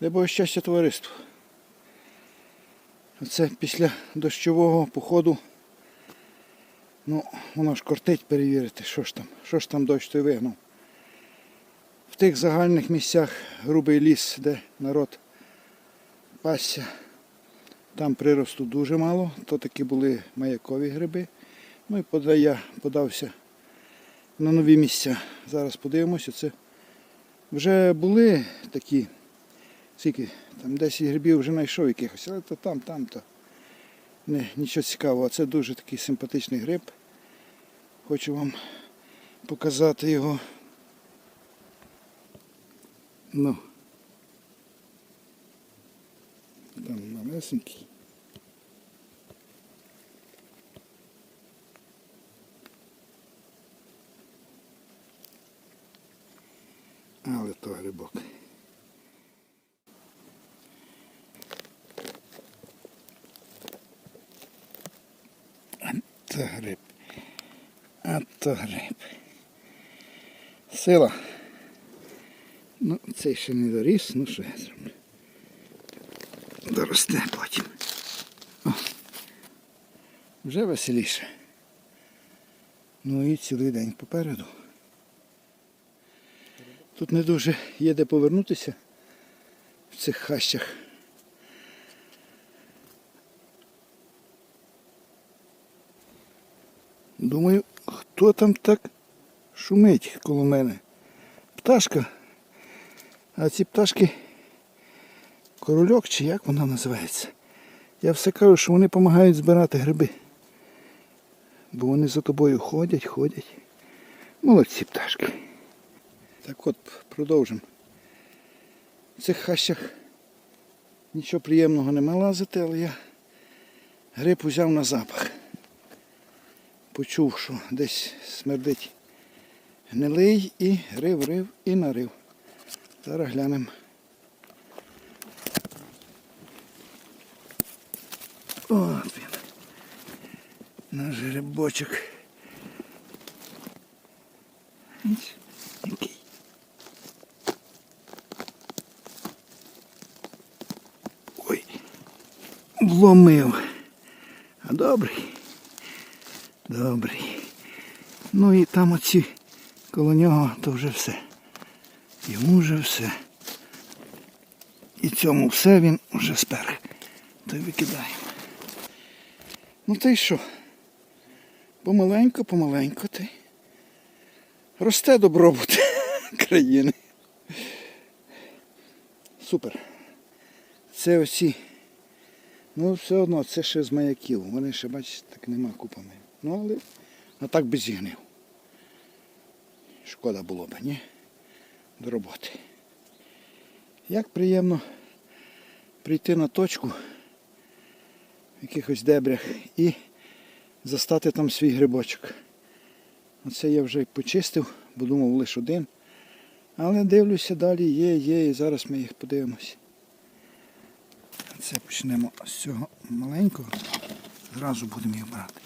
Дай Боже щастя товариству. Оце після дощового походу. Ну, воно ж кортить перевірити, що ж там, що ж там дощ той вигнав. В тих загальних місцях грубий ліс, де народ пасся, там приросту дуже мало, то такі були маякові гриби. Ну і я подався на нові місця. Зараз подивимося. Це вже були такі, скільки, там 10 грибів вже знайшов якихось, але то там, там, то не, нічого цікавого. Це дуже такий симпатичний гриб. Хочу вам показати його. Ну. Там малесенький. Але то грибок. То гриб. А то гриб. Сила. Ну, цей ще не доріс, ну що я зроблю. Доросте потім. О, вже веселіше. Ну і цілий день попереду. Тут не дуже є де повернутися в цих хащах. Думаю, хто там так шумить коло мене? Пташка. А ці пташки корольок чи як вона називається? Я все кажу, що вони допомагають збирати гриби. Бо вони за тобою ходять, ходять. Молодці пташки. Так от, продовжимо. В цих хащах нічого приємного нема лазити, але я гриб узяв на запах. Почув, що десь смердить гнилий і рив, рив і нарив. Зараз глянемо. От він. Наш грибочок. Ой, вломив. А добрий. Добрий. Ну і там оці коло нього то вже все. Йому вже все. І цьому все він вже спер. То й викидаємо. Ну та й що? Помаленько, помаленько ти. Росте добробут країни. Супер. Це оці. Ну, все одно, це ще з маяків. Вони ще, бачите, так нема купами. Але а так би зігнив. Шкода було б, ні? До роботи. Як приємно прийти на точку в якихось дебрях і застати там свій грибочок. Оце я вже почистив, бо думав лише один. Але дивлюся далі, є, є, і зараз ми їх подивимося. Це почнемо з цього маленького. Зразу будемо їх брати.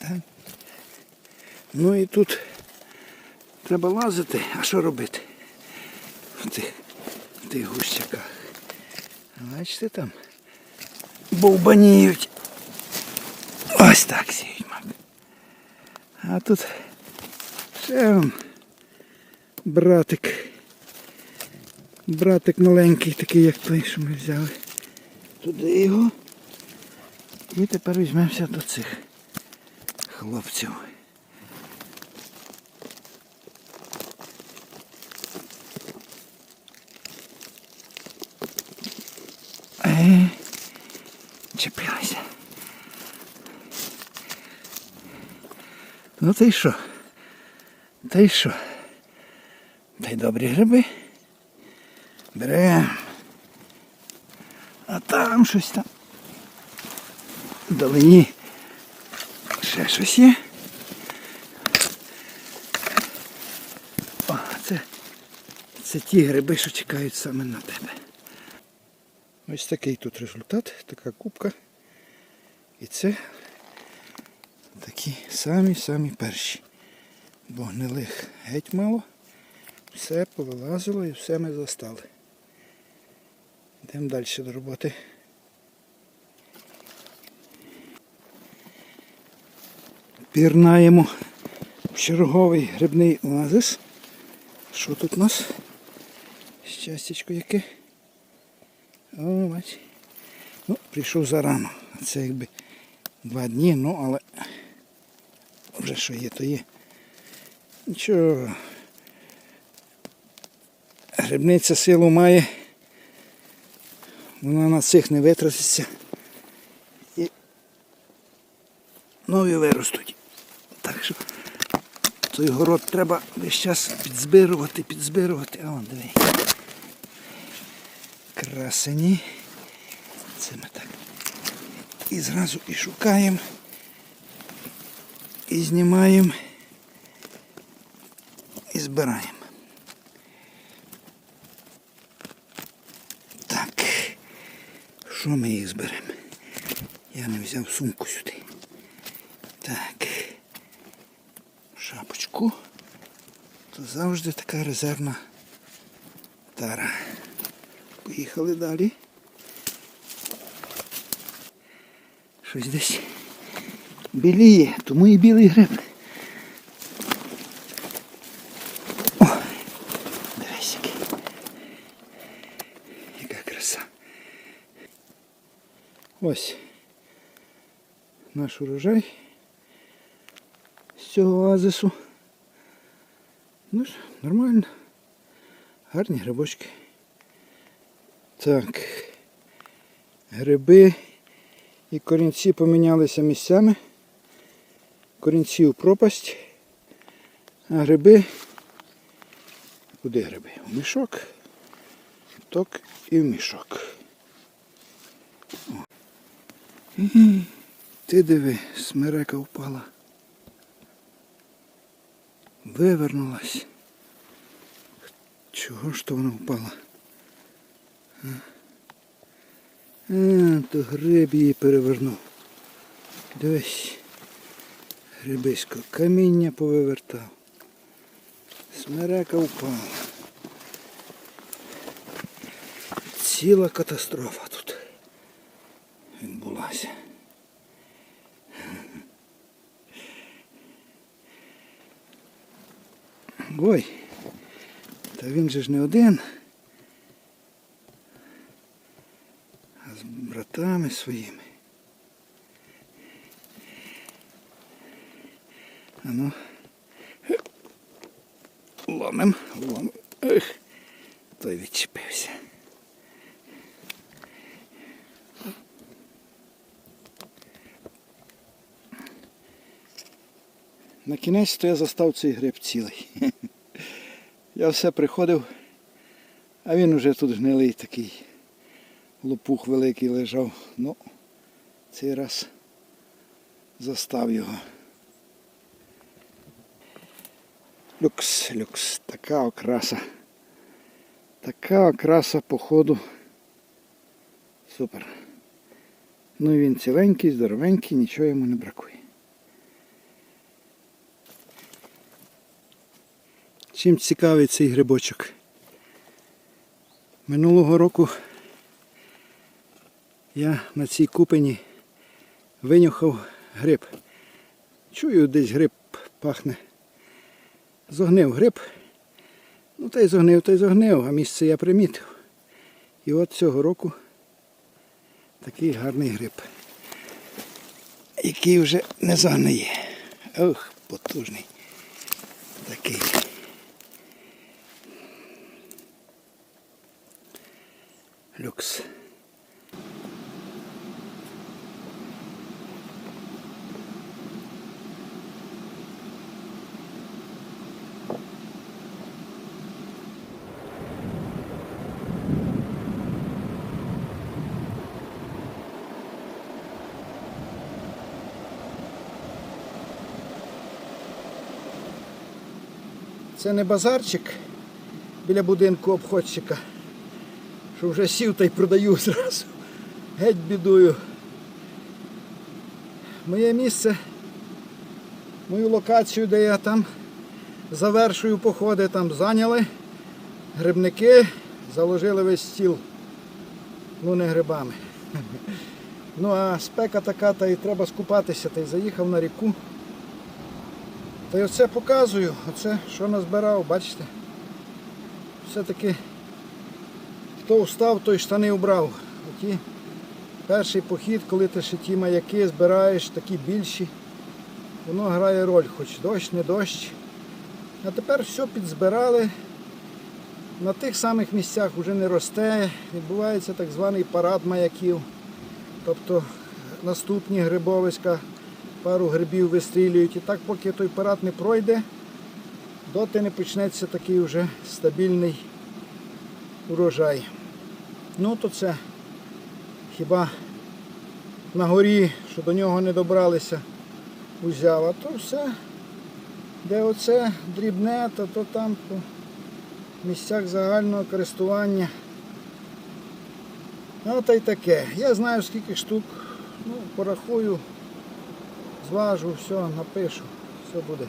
Так. Ну і тут треба лазити, а що робити? В тих, в тих гущаках. Бачите там? Бовбаніють. Ось так сіють мак. А тут ще вам братик. Братик маленький, такий як той, що ми взяли. Туди його. І тепер візьмемося до цих хлопців. Е, чепилися. Ну та й що? Та й що? Та й добрі гриби. Беремо. А там щось там. Вдалині. Ще щось є. О, це, це ті гриби, що чекають саме на тебе. Ось такий тут результат, така кубка. І це такі самі-самі перші. Бо гнилих геть мало. Все повилазило і все ми застали. Йдемо далі до роботи. Пірнаємо в черговий грибний оазис. Що тут у нас? Щастячко яке. О, бач. Ну, прийшов зарано. Це якби два дні, ну але вже що є, то є. Нічого. Грибниця силу має. Вона на цих не витратиться. І нові виростуть. Так що той город треба весь час підзбирувати, підзбирувати. А вон диви. Красені. Це ми так. І зразу і шукаємо. І знімаємо. І збираємо. Так. Що ми їх зберемо? Я не взяв сумку сюди. Так. Шапочку. То завжди така резервна тара. Поїхали далі. Щось десь біліє, тому і білий гриб. О, дивись який. Яка краса. Ось наш урожай з цього оазису. Ну ж, нормально. Гарні грибочки. Так. Гриби і корінці помінялися місцями. Корінці у пропасть. А гриби. Куди гриби? У мішок. Так і в мішок. О. Ти диви, смерека впала. Вивернулась. Чого ж то вона впала? А, А, то гриб її перевернув. Дивись. Грибисько каміння повивертав. Смерека впала. Ціла катастрофа тут відбулася. Ой, та він же ж не один. А з братами своїми. А ну. Ломим, ломим. Ех, той відчепився. На кінець то я застав цей гриб цілий. Я все приходив, а він уже тут гнилий такий. Лопух великий лежав. Ну, цей раз застав його. Люкс, люкс, така окраса. Така окраса походу. Супер. Ну і він ціленький, здоровенький, нічого йому не бракує. Чим цікавий цей грибочок? Минулого року я на цій купині винюхав гриб. Чую, десь гриб пахне. Зогнив гриб. Ну та й зогнив, та й зогнив, а місце я примітив. І от цього року такий гарний гриб, який вже не загниє. Ох, потужний. Такий. Люкс. Це не базарчик біля будинку обходчика, що вже сів та й продаю зразу. Геть бідую. Моє місце, мою локацію, де я там завершую походи, там зайняли. Грибники заложили весь стіл. Ну не грибами. Ну а спека така, та й треба скупатися, та й заїхав на ріку. Та й оце показую, оце що назбирав, бачите? Все-таки хто встав, той штани убрав. Оті перший похід, коли ти ще ті маяки збираєш, такі більші, воно грає роль, хоч дощ, не дощ. А тепер все підзбирали. На тих самих місцях вже не росте, відбувається так званий парад маяків. Тобто наступні грибовиська пару грибів вистрілюють. І так, поки той парад не пройде, доти не почнеться такий вже стабільний урожай. Ну то це хіба на горі, що до нього не добралися, узяв, а то все, де оце дрібне, то, то там по місцях загального користування. Ну та й таке. Я знаю скільки штук, ну, порахую, зважу, все, напишу, все буде.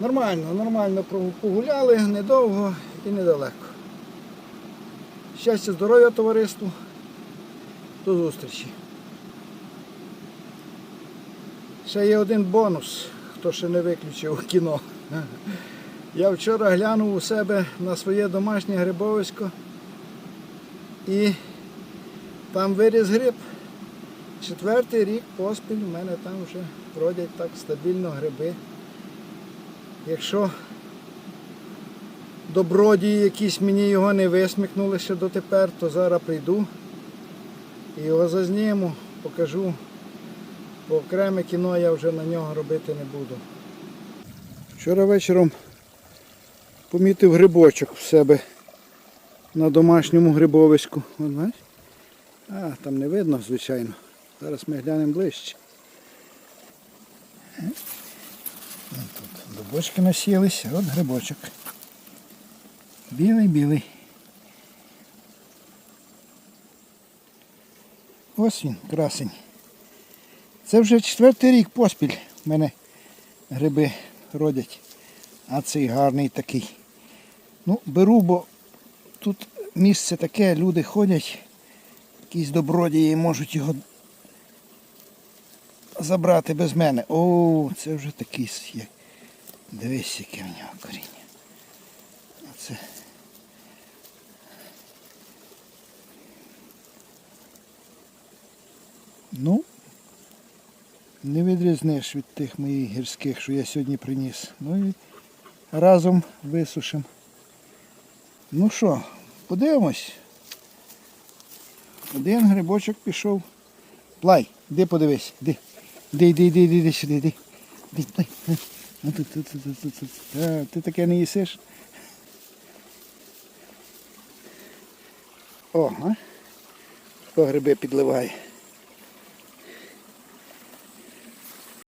Нормально, нормально погуляли, недовго і недалеко. Щастя, здоров'я товариству. До зустрічі. Ще є один бонус, хто ще не виключив кіно. Я вчора глянув у себе на своє домашнє грибовисько і там виріс гриб. Четвертий рік поспіль в мене там вже родять так стабільно гриби. Якщо добродії якісь мені його не висмикнули ще дотепер, то зараз прийду і його зазніму, покажу. Бо окреме кіно я вже на нього робити не буду. Вчора вечором помітив грибочок в себе на домашньому грибовиську. От, знаєш? А, там не видно, звичайно. Зараз ми глянемо ближче. Тут дубочки насілися, от грибочок. Білий, білий. Ось він, красень. Це вже четвертий рік поспіль в мене гриби родять. А цей гарний такий. Ну, беру, бо тут місце таке, люди ходять, якісь добродії можуть його забрати без мене. О, це вже такий. Дивись, яке в нього коріння. Оце. Ну, не відрізниш від тих моїх гірських, що я сьогодні приніс. Ну і разом висушимо. Ну що, подивимось. Один грибочок пішов. Плай, іди подивись. Іди, іди, іди, іди, іди сюди, іди. Іди, плай. Ну. А, ти таке не їсиш? О, а? Хто гриби підливає.